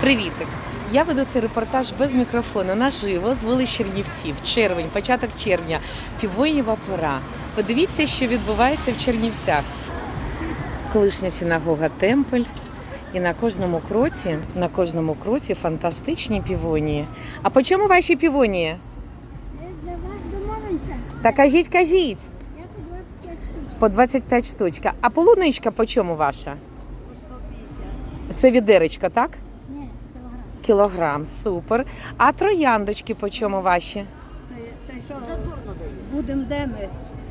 Привітик! Я веду цей репортаж без мікрофону наживо з вулиць Чернівців. Червень, початок червня, півоєва пора. Подивіться, що відбувається в Чернівцях. Колишня синагога Темпель. І на кожному кроці, на кожному кроці фантастичні півонії. А по чому ваші півонії? Для вас домовимося. Та кажіть, кажіть. Я по 25 штучок. По 25 штучка. А полуничка по чому ваша? По 150. Це відеречка, так? Кілограм. Кілограм, супер. А трояндочки по чому ваші? Та й що? Будемо де ми?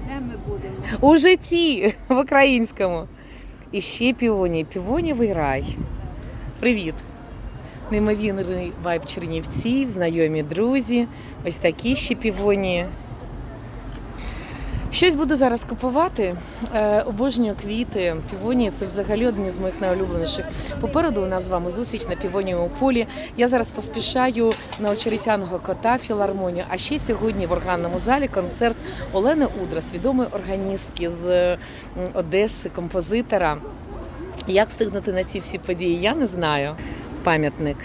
Де ми будемо? У житті в українському. І ще півоні, півонівий рай. Привіт! Неймовірний вайб Чернівців, знайомі друзі. Ось такі ще півонії. Щось буду зараз купувати. Е, обожнюю квіти. Півонії це взагалі одні з моїх найулюбленіших. Попереду у нас з вами зустріч на півонієвому полі. Я зараз поспішаю на очеретяного кота філармонію. А ще сьогодні в органному залі концерт Олени Удрас, відомої органістки з Одеси, композитора. Як встигнути на ці всі події, я не знаю. Пам'ятник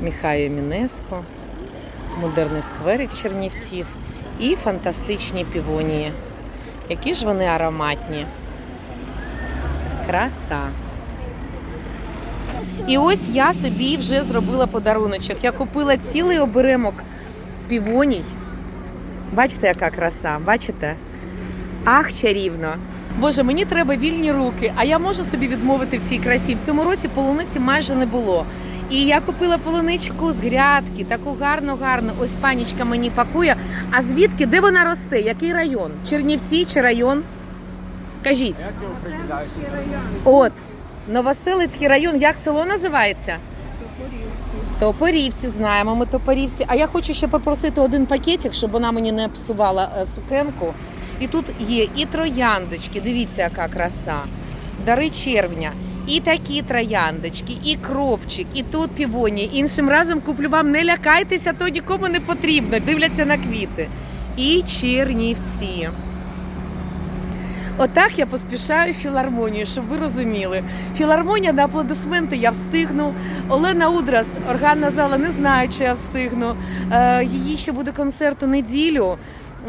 Міхаю Мінеско, модерний скверик Чернівців і фантастичні півонії. Які ж вони ароматні. Краса. І ось я собі вже зробила подаруночок. Я купила цілий оберемок півоній. Бачите, яка краса? Бачите? Ах, чарівно. Боже, мені треба вільні руки, а я можу собі відмовити в цій красі. В цьому році полуниці майже не було. І я купила полуничку з грядки, таку гарну, гарну. Ось панічка мені пакує. А звідки? Де вона росте? Який район? Чернівці чи район? Кажіть. Оселицький район. От, Новоселицький район, як село називається? Топорівці. Топорівці, знаємо ми топорівці. А я хочу ще попросити один пакетик, щоб вона мені не псувала е, сукенку. І тут є і трояндочки, дивіться, яка краса. Дари червня. І такі трояндочки, і кропчик, і тут півоні. Іншим разом куплю вам, не лякайтеся, то нікому не потрібно. Дивляться на квіти. І чернівці. Отак я поспішаю філармонію, щоб ви розуміли. Філармонія на аплодисменти я встигну. Олена Удрас, органна зала, не знаю, чи я встигну. Е, її ще буде концерт у неділю.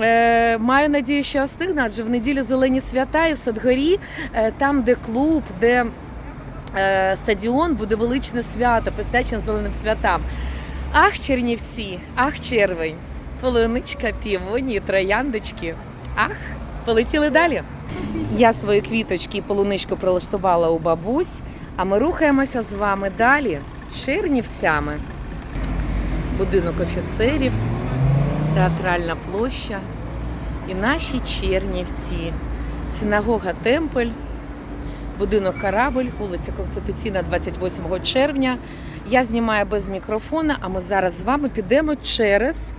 Е, маю надію, що я встигну, адже в неділю зелені свята і в Садгорі, е, там, де клуб, де стадіон, буде величне свято, присвячене зеленим святам. Ах, Чернівці, ах, червень, полуничка, півоні, трояндочки. Ах, полетіли далі. Я свої квіточки і полуничку прилаштувала у бабусь, а ми рухаємося з вами далі Чернівцями. Будинок офіцерів, театральна площа і наші Чернівці. Синагога Темпель, будинок Корабль, вулиця Конституційна, 28 червня. Я знімаю без мікрофона, а ми зараз з вами підемо через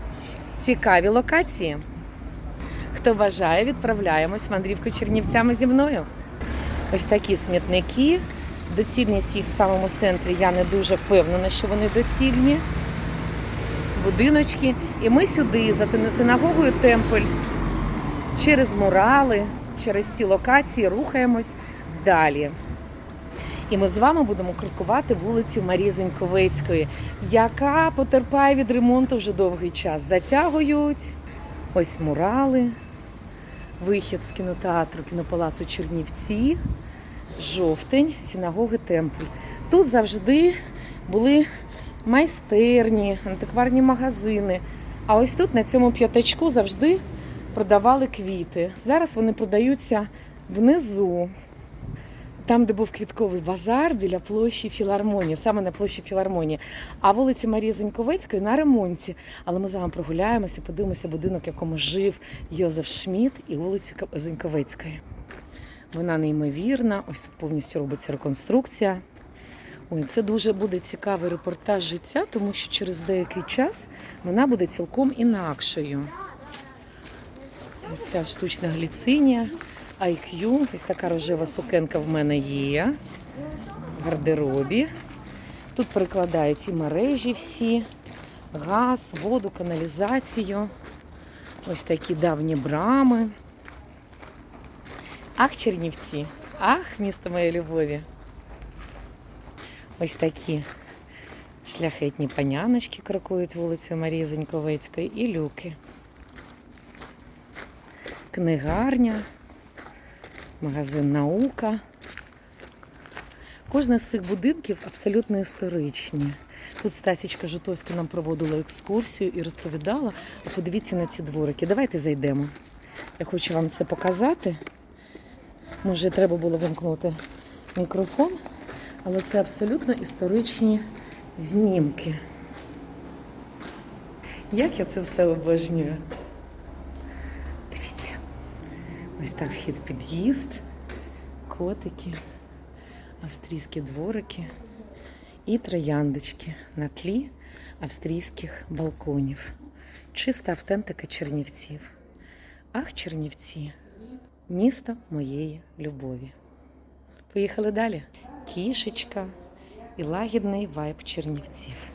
цікаві локації. Хто бажає, відправляємось мандрівку Чернівцями зі мною. Ось такі смітники. Доцільність їх в самому центрі я не дуже впевнена, що вони доцільні. Будиночки. І ми сюди, за синагогою Темпель, через мурали, через ці локації рухаємось далі. І ми з вами будемо крокувати вулицю Марії Зеньковецької, яка потерпає від ремонту вже довгий час. Затягують ось мурали, вихід з кінотеатру кінопалацу Чернівці, жовтень, синагоги Темпль. Тут завжди були майстерні, антикварні магазини. А ось тут, на цьому п'ятачку, завжди продавали квіти. Зараз вони продаються внизу. Там, де був квітковий базар біля площі Філармонії, саме на площі Філармонії. А вулиця Марії Зеньковецької на ремонті. Але ми з вами прогуляємося, подивимося будинок, в якому жив Йозеф Шмідт і вулицю Зеньковецької. Вона неймовірна. Ось тут повністю робиться реконструкція. Ой, це дуже буде цікавий репортаж життя, тому що через деякий час вона буде цілком інакшою. Ось ця штучна гліцинія, IQ, ось така рожева сукенка в мене є в гардеробі. Тут перекладають і мережі всі, газ, воду, каналізацію. Ось такі давні брами. Ах, Чернівці! Ах, місто моєї любові! Ось такі шляхетні паняночки крокують вулицею Марії Заньковецької і люки. Книгарня, магазин наука. Кожне з цих будинків абсолютно історичні. Тут Стасічка Жутовська нам проводила екскурсію і розповідала, подивіться на ці дворики. Давайте зайдемо. Я хочу вам це показати. Може, треба було вимкнути мікрофон, але це абсолютно історичні знімки. Як я це все обожнюю. Дивіться. Ось так вхід в під'їзд, котики, австрійські дворики і трояндочки на тлі австрійських балконів. Чиста автентика Чернівців. Ах, Чернівці, місто моєї любові. Поїхали далі. Кішечка і лагідний вайб Чернівців.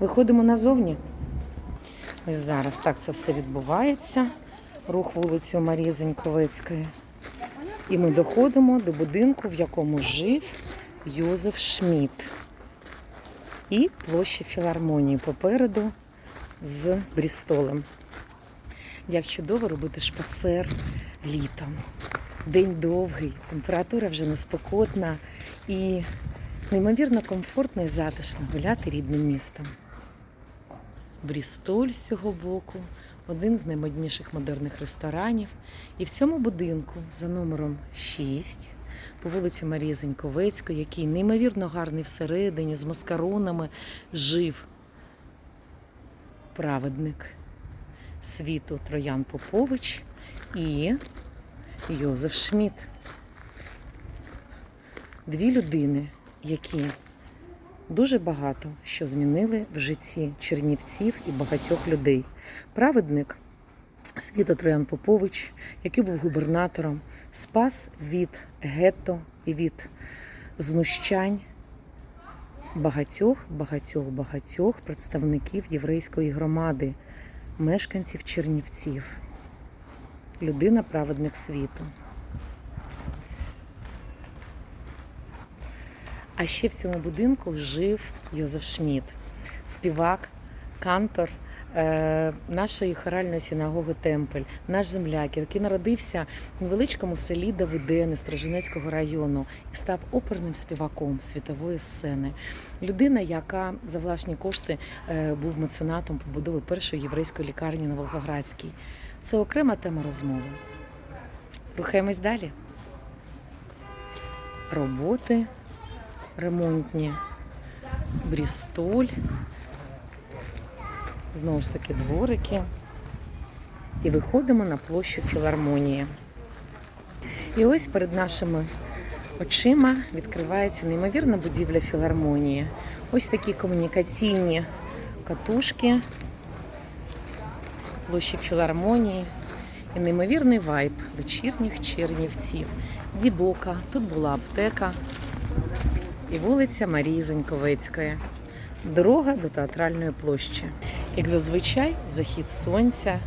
Виходимо назовні. Ось зараз так це все відбувається. Рух вулицею Марії Заньковецької. І ми доходимо до будинку, в якому жив Йозеф Шмідт. І площа філармонії попереду з Брістолем. Як чудово робити шпацер літом. День довгий, температура вже неспокотна і неймовірно комфортно і затишно гуляти рідним містом. Брістоль з цього боку, один з наймодніших модерних ресторанів. І в цьому будинку за номером 6 по вулиці Марії Заньковецької, який неймовірно гарний всередині, з маскаронами, жив праведник світу Троян Попович і Йозеф Шмідт. Дві людини, які дуже багато що змінили в житті чернівців і багатьох людей. Праведник Світо Троян Попович, який був губернатором, спас від гетто і від знущань багатьох, багатьох, багатьох представників єврейської громади, мешканців Чернівців. Людина праведник світу. А ще в цьому будинку жив Йозеф Шмідт, співак, кантор е, нашої хоральної синагоги Темпель, наш земляк, який народився в невеличкому селі Давидени Строжинецького району і став оперним співаком світової сцени. Людина, яка за власні кошти е, був меценатом побудови першої єврейської лікарні на Волгоградській. Це окрема тема розмови. Рухаємось далі. Роботи ремонтні. Брістоль. Знову ж таки дворики. І виходимо на площу філармонії. І ось перед нашими очима відкривається неймовірна будівля філармонії. Ось такі комунікаційні катушки, площі філармонії і неймовірний вайб вечірніх чернівців. Дібока, тут була аптека і вулиця Марії Заньковецької. Дорога до театральної площі. Як зазвичай, захід сонця,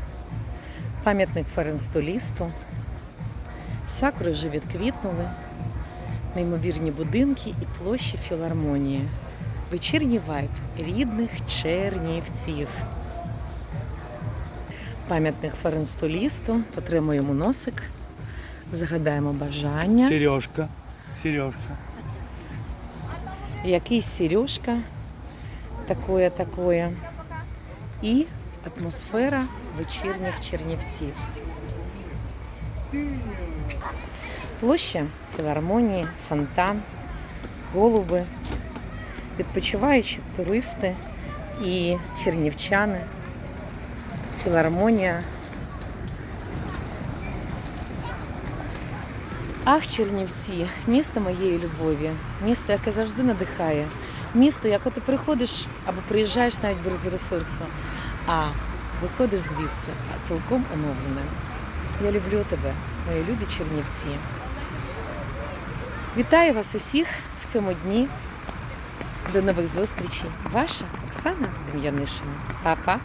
пам'ятник Ференстолісту, сакури вже відквітнули, неймовірні будинки і площі філармонії. Вечірній вайб рідних чернівців. Пам'ятник Ференстолісту, потримуємо носик, загадаємо бажання. Сережка. Сережка. Якийсь сережка такое такое і атмосфера вечірніх чернівців. Площа філармонії, фонтан, голуби, відпочиваючі туристи і чернівчани, філармонія. Ах, Чернівці, місто моєї любові, місто, яке завжди надихає, місто, яке ти приходиш або приїжджаєш навіть без ресурсу, а виходиш звідси, а цілком оновлене. Я люблю тебе, мої любі Чернівці. Вітаю вас усіх в цьому дні. До нових зустрічей. Ваша Оксана Дем'янишина. Па-па.